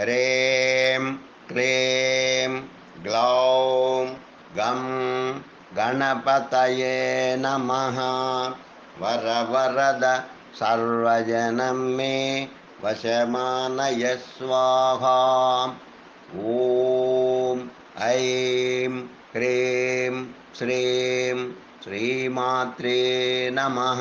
ह्रीं क्लीं ग्लौं गं गणपतये नमः। वरवरद सर्वजनं मे वशमानय स्वाहा। ॐ ऐं ह्रीं श्रीं श्रीमात्रे नमः।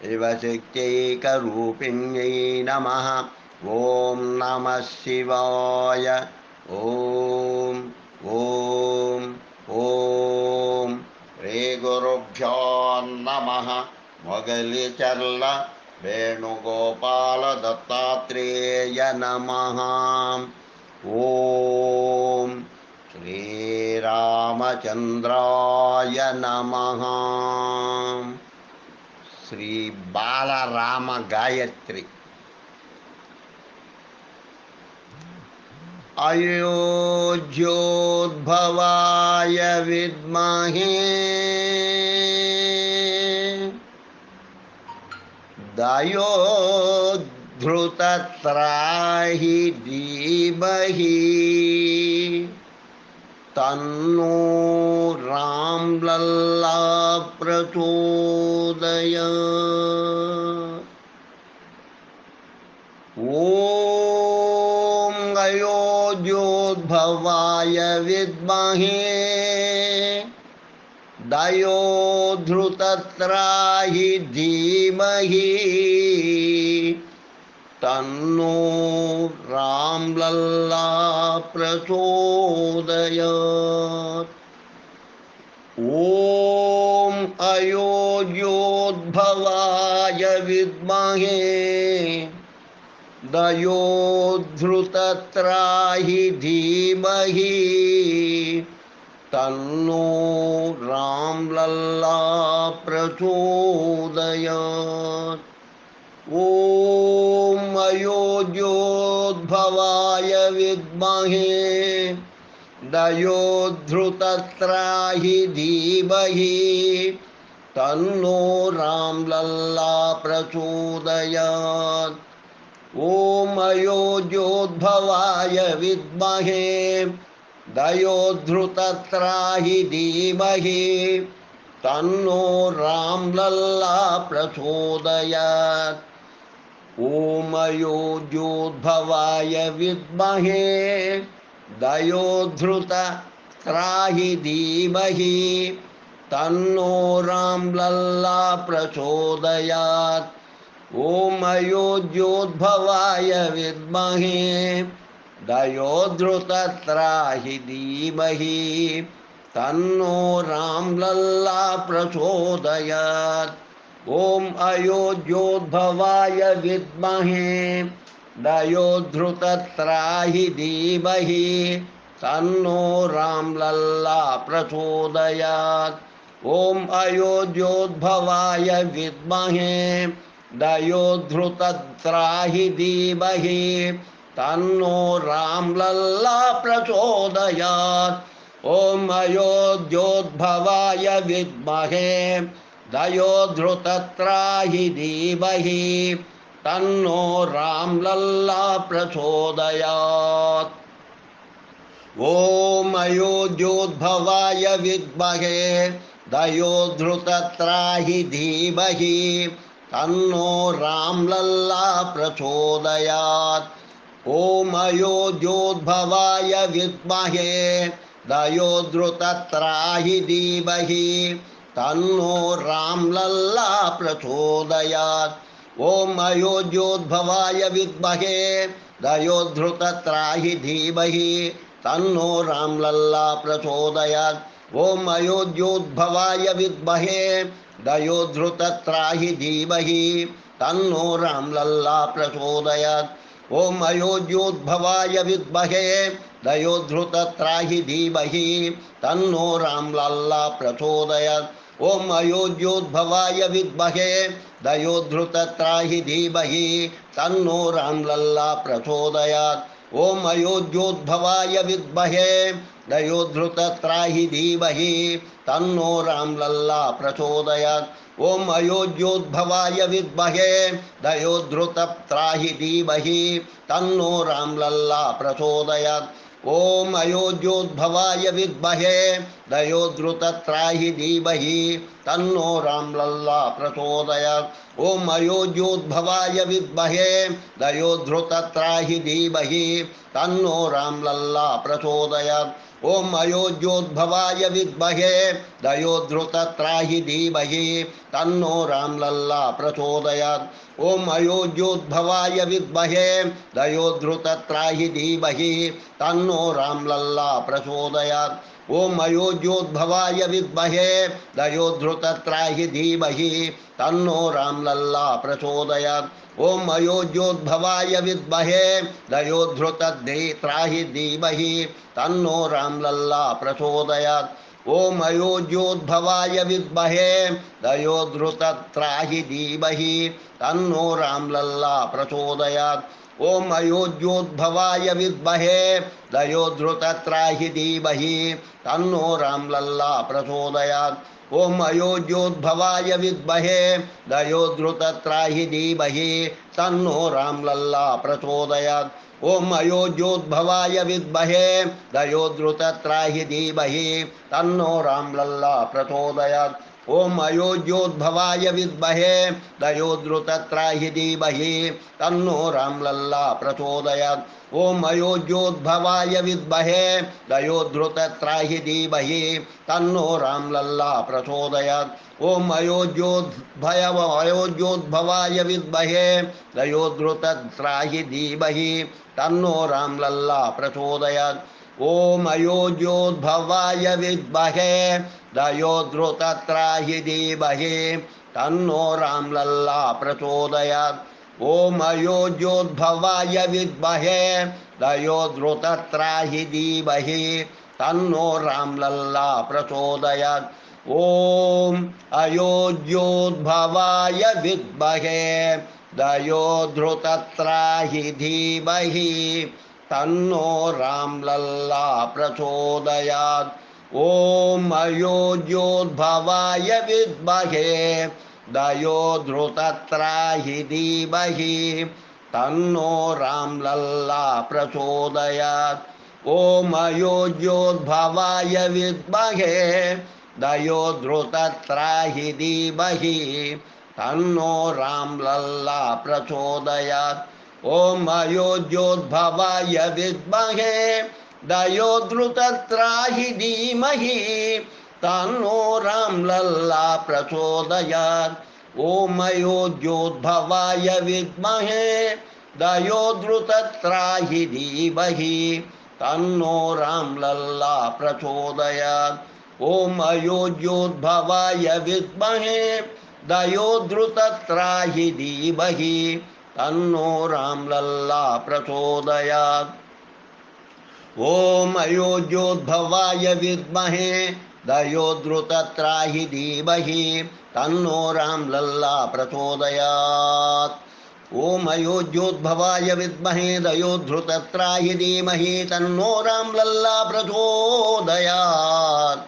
शिवशक्त्यैकरूपिण्यै नमः ॐ नमः शिवाय। ॐ ॐ ॐ। श्रीगुरुभ्यो नमः। मोगलिचर्ल वेणुगोपालदत्तात्रेय नमः। ॐ श्रीरामचन्द्राय नमः। శ్రీ अयोध्योद्भवाय विद्महे। दयोद्धृतत्राहि धीमहि। तन्नो राम लल्ला प्रचोदय ओ अयोध्योद्भवाय विद्महे। दयोधृतत्राहि धीमहि। तन्नो रामलल्ला प्रचोदयात्। ॐ अयोध्योद्भवाय विद्महे। दयोधृतत्राहि धीमहि तन्नो रामलल्ला प्रचोदयात्। ॐ अयोध्योद्भवाय विद्महे दयोधृतत्राहि धीमहि तन्नो रामलल्ला प्रचोदयात्। ॐ अयोध्योद्भवाय विद्महे दयोधृतत्राहि धीमहि, तन्नो रामलल्ला प्रचोदयात्। ॐ अयोध्योद्भवाय विद्महे दयोधृतत्राहि धीमहि, तन्नो रामलल्ला प्रचोदयात्। ॐ अयोध्योद्भवाय विद्महे। दयोधृतत्राहि धीमहि। तन्नो रामलल्ला प्रचोदयात्। ॐ अयोध्योद्भवाय विद्महे। दयोधृतत्राहि धीमहि। तन्नो रामलल्ला प्रचोदयात्। ॐ अयोध्योद्भवाय विद्महे। दयोधृतत्राहि धीमहि, तन्नो रामलल्ला प्रचोदयात्। ॐ अयोध्योद्भवाय विद्महे दयोधृतत्राहि धीमहि, तन्नो रामलल्ला प्रचोदयात्। ॐ अयोध्योद्भवाय विद्महे दयोधृतत्राहि धीमहि तन्नो रामलल्ला प्रचोदयात्। ॐ अयोध्योद्भवाय विद्महे दयोधृतत्राहि धीमहि। तन्नो रामलल्ला प्रचोदयात्। ॐ अयोध्योद्भवाय विद्महे दयोधृतत्राहि धीमहि। तन्नो रामलल्ला प्रचोदयात्। ॐ अयोध्योद्भवाय विद्महे दयोधृतत्राहि धीमहि, तन्नो रामलल्ला प्रचोदयात्। ॐ अयोध्योद्भवाय विद्महे दयोधृतत्राहि धीमहि, तन्नो रामलल्ला प्रचोदयात्। ॐ अयोध्योद्भवाय विद्महे दयोधृतत्राहि धीमहि, तन्नो रामलल्ला प्रचोदयात्। ॐ अयोध्योद्भवाय विद्महे दयोद्धृतत्राहि धीमहि, तन्नो रामलल्ला प्रचोदयात्। ॐ अयोध्योद्भवाय विद्महे, दयोद्धृतत्राहि धीमहि, तन्नो रामलल्ला प्रचोदयात्। ॐ अयोध्योद्भवाय विद्महे, दयोद्धृतत्राहि धीमहि, तन्नो रामलल्ला प्रचोदयात्। ॐ अयोध्योद्भवाय विद्महे, दयोद्धृतत्राहि धीमहि, तन्नो रामलल्ला प्रचोदयात्। ॐ अयोध्योद्भवाय विद्महे, दयोद्रुतत्राहि धीमहि, तन्नो रामलल्ला प्रचोदयात्। ओम अयोध्योद्भवाय विद्महे, दयोद्रुतत्राहि धीमहि, तन्नो रामलल्ला प्रचोदयात्। ॐ अयोध्योद्भवाय विद्महे दयोद्धृतत्राहि धीमहि तन्नो रामलल्ला प्रचोदयात्। ॐ अयोध्योद्भवाय विद्महे दयोद्धृतद्राहि धीमहि तन्नो रामलल्ला प्रचोदयात्। ॐ अयोध्योद्भवाय विद्महे दयोद्धृतत्राहि धीमहि तन्नो रामलल्ला प्रचोदयात्। ॐ अयोध्योद्भवाय विद्महे दयोद्धृतत्राहि धीमहि, तन्नो रामलल्ला प्रचोदयात्। ॐ अयोध्योद्भवाय विद्महे दयोद्धृतत्राहि धीमहि, तन्नो रामलल्ला प्रचोदयात्। ॐ अयोध्योद्भवाय विद्महे दयोद्धृतत्राहि धीमहि, तन्नो रामलल्ला प्रचोदयात्। ॐ अयोध्योद्भवाय विद्महे दयोद्धृतत्राहि धीमहि, तन्नो रामलल्ला प्रचोदयात्। ॐ अयोध्योद्भवाय विद्महे दयोद्धृतत्राहि धीमहि, तन्नो रामलल्ला प्रचोदयात्। ॐ अयोध्योद्भय अयोध्योद्भवाय विद्महे दयोद्धृतत्राहि धीमहि, तन्नो रामलल्ला प्रचोदयात्। ॐ अयोध्योद्भवाय विद्महे दयोद्धृतत्राहि धीमहि, तन्नो रामलल्ला प्रचोदयात्। ॐ अयोध्योद्भवाय विद्महे दयोद्धृतत्राहि धीमहि, तन्नो रामलल्ला प्रचोदयात्। ॐ अयोध्योद्भवाय विद्महे दयोद्धृतत्राहि धीमहि तन्नो रामलल्ला प्रचोदयात्। ॐ अयोध्योद्भवाय विद्महे दयोद्धृतत्राहि धीमहि। तन्नो रामलल्ला प्रचोदयात्। ॐ अयोध्योद्भवाय विद्महे दयोद्धृतत्राहि धीमहि। तन्नो रामलल्ला प्रचोदयात्। ॐ अयोध्योद्भवाय विद्महे दयोद्धृतत्राहि धीमहि, तन्नो रामलल्ला प्रचोदयात्। ॐ अयोध्योद्भवाय विद्महे दयोद्धृतत्राहि धीमहि, तन्नो रामलल्ला प्रचोदयात्। ॐ अयोध्योद्भवाय विद्महे दयोद्धृतत्राहि धीमहि तन्नो रामलल्ला प्रचोदयात्। ॐ अयोध्योद्भवाय विद्महे दयोद्धृतत्राहि धीमहि, तन्नो रामलल्ला प्रचोदयात्। ॐ अयोध्योद्भवाय विद्महे दयोद्धृतत्राहि धीमहि, तन्नो रामलल्ला प्रचोदयात्।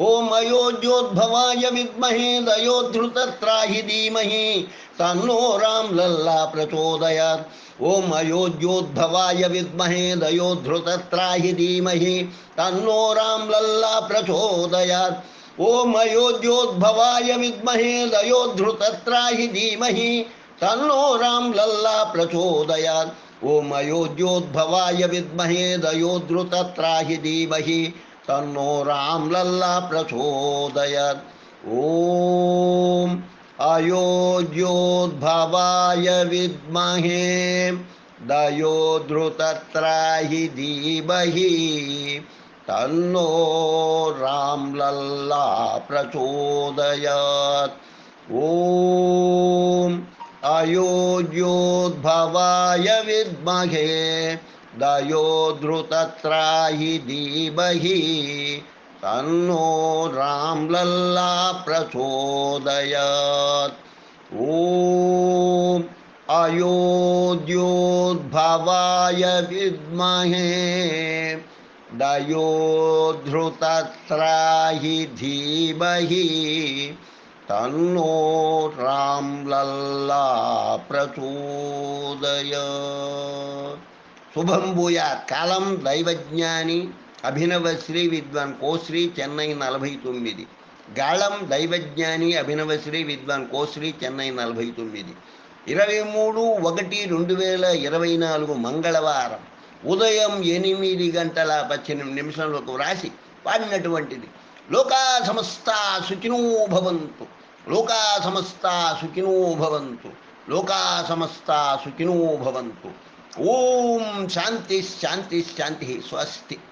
ॐ अयोध्योद्भवाय विद्महे दयोद्धृतत्राहि धीमहि तन्नो रामलल्ला प्रचोदयात्। ओम अयोध्योद्भवाय विद्महे दयोद्धृतत्राहि धीमहि तन्नो रामलल्ला प्रचोदयात्। ॐ अयोध्योद्भवाय विद्महे दयोद्धृतत्राहि धीमहि तन्नो रामलल्ला प्रचोदयात्। ॐ अयोध्योद्भवाय विद्महे दयोद्धृतत्राहि धीमहि तन्नो रामलल्ला प्रचोदयात्। ॐ अयोध्योद्भवाय विद्महे। दयोद्धृतत्राहि धीमहि। तन्नो रामलल्ला प्रचोदयात्। ॐ अयोध्योद्भवाय विद्महे। दयो दयोधृतत्राहि धीमहि तन्नो रामलल्ला प्रचोदयात्। ॐ अयोध्योद्भवाय विद्महे दयोधृतत्राहि धीमहि तन्नो रामलल्ला प्रचोदयात्। శుభం భూయాత్. కాలం దైవజ్ఞాని. అభినవ శ్రీ విద్వాన్. కోశ్రీ చెన్నై నలభై తొమ్మిది. గాళం దైవజ్ఞాని అభినవ శ్రీ విద్వాన్. కోశ్రీ చెన్నై నలభై తొమ్మిది. ఇరవై మూడు ఒకటి రెండు వేల ఇరవై నాలుగు మంగళవారం. ఉదయం ఎనిమిది గంటల పద్దెనిమిది నిమిషంలోకి వ్రాసి పాడినటువంటిది లోకా సమస్త సుఖినో భవంతు. లోకా సమస్త భవంతు. లోకా సమస్త భవంతు. ಓಂ ಶಾಂತಿ ಶಾಂತಿ ಶಾಂತಿ ಸ್ವಸ್ತಿ.